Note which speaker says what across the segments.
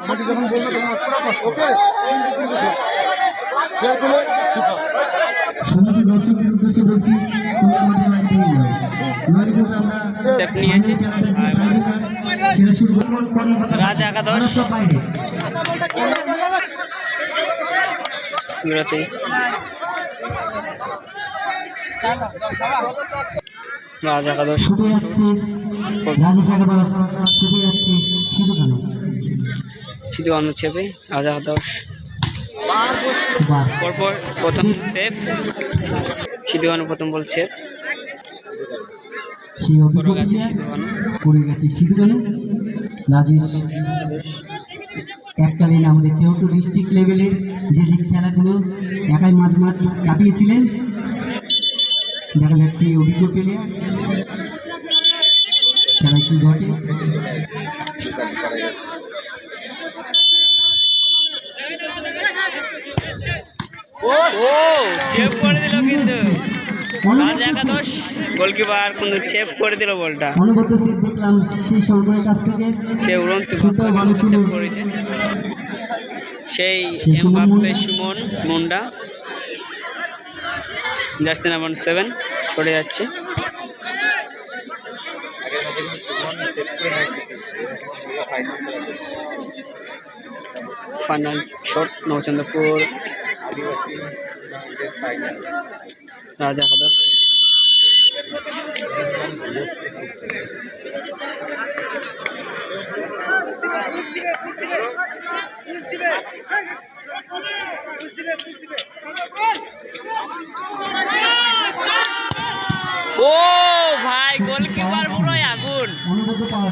Speaker 1: মাটি যখন বলবে তখন ওকে? তিনটে তিনটে ফেয়ার পেলে
Speaker 2: সমস্ত দর্শকদের উদ্দেশ্যে বলছি তোমরা মাঠে মাঠে নিয়ে কিন্তু আমরা
Speaker 3: সেফ নিয়েছে।
Speaker 2: সেটা
Speaker 3: রাজা একাদশ। বিরতি। রাজা একাদশ।
Speaker 2: যাচ্ছে যাচ্ছে
Speaker 3: শুধু অনুচ্ছেপে রাজা
Speaker 2: বাস
Speaker 3: পরপর প্রথম সেফ সিধু অনু প্রথম বল সেফ।
Speaker 2: এককালীন আমাদের কেউটু ডিস্ট্রিক্ট লেভেলের যে লিগ খেলাগুলো একাই মাঝ মাঠ কাটিয়েছিলেন দেখা যাচ্ছে অভিজ্ঞ প্লেয়ার খেলায় কি ঘটে।
Speaker 3: ও করে দিল কিন্তু। রাজা একাদশ গোলকিপার কিন্তু করে দিল বলটা। সে উড়ন্ত করেছে। সেই Mbappe Suman Munda. Jersey number seven সরে যাচ্ছে। Final shot Nabachandrapur. রাজা কদর ও ভাই, গোলকিপার পুরো আগুন।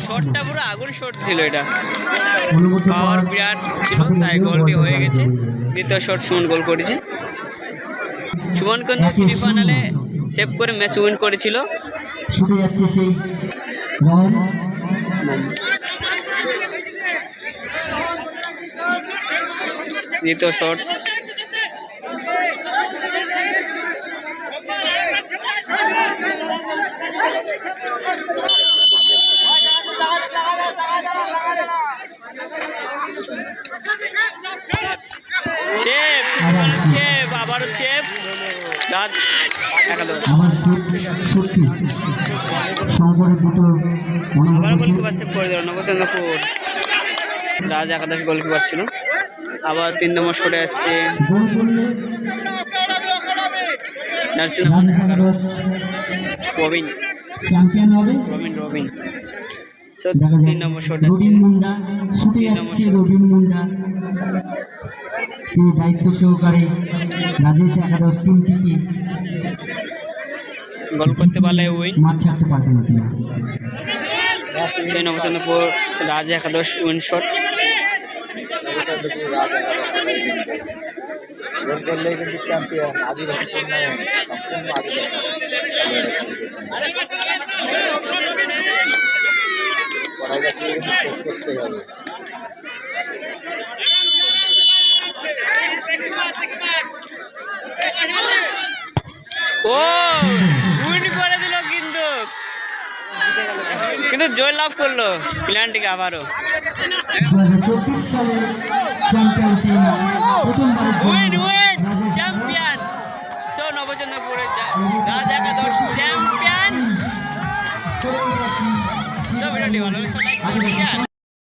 Speaker 3: শটটা পুরো আগুন শট ছিল এটা। পাওয়ার বিরাট ছিল, তাই গোলটি হয়ে গেছে। দ্বিতীয় শট সুমন গোল করেছে। সুমন কিন্তু সেমিফাইনালে সেভ করে ম্যাচ উইন করেছিল। শট
Speaker 2: আমার সত্যি সত্যি শঙ্করের দুটো
Speaker 3: আবার গোলকিপার সেভ করে দিল নবচন্দ্রপুর। রাজ একাদশ গোলকিপার ছিল। আবার তিন নম্বর সরে যাচ্ছে রবিন রবিন রবিন তিন নম্বর শট
Speaker 2: রবিন মুন্ডা ছুটে
Speaker 3: তিন নম্বর
Speaker 2: যাচ্ছে রবিন মুন্ডা। তিনি দায়িত্ব সহকারে রাজেশ একাদশ টিমটিকে
Speaker 3: গোল করতে পারলে উইন সেই নবচন্দ্রপুর রাজ একাদশ উইন শট
Speaker 1: গোল করলেই কিন্তু চ্যাম্পিয়ন আদিবাসী টুর্নামেন্ট সম্পূর্ণ আদিবাসী পড়াই যাচ্ছে কিন্তু শেষ করতে হবে
Speaker 3: ও উইন করে দিল কিন্তু কিন্তু জয় লাভ করল প্ল্যানটিকে আবারও।
Speaker 2: চ্যাম্পিয়ন
Speaker 3: সো নবচন্দ্রপুরের চ্যাম্পিয়ন ভিডিওটি ভালো।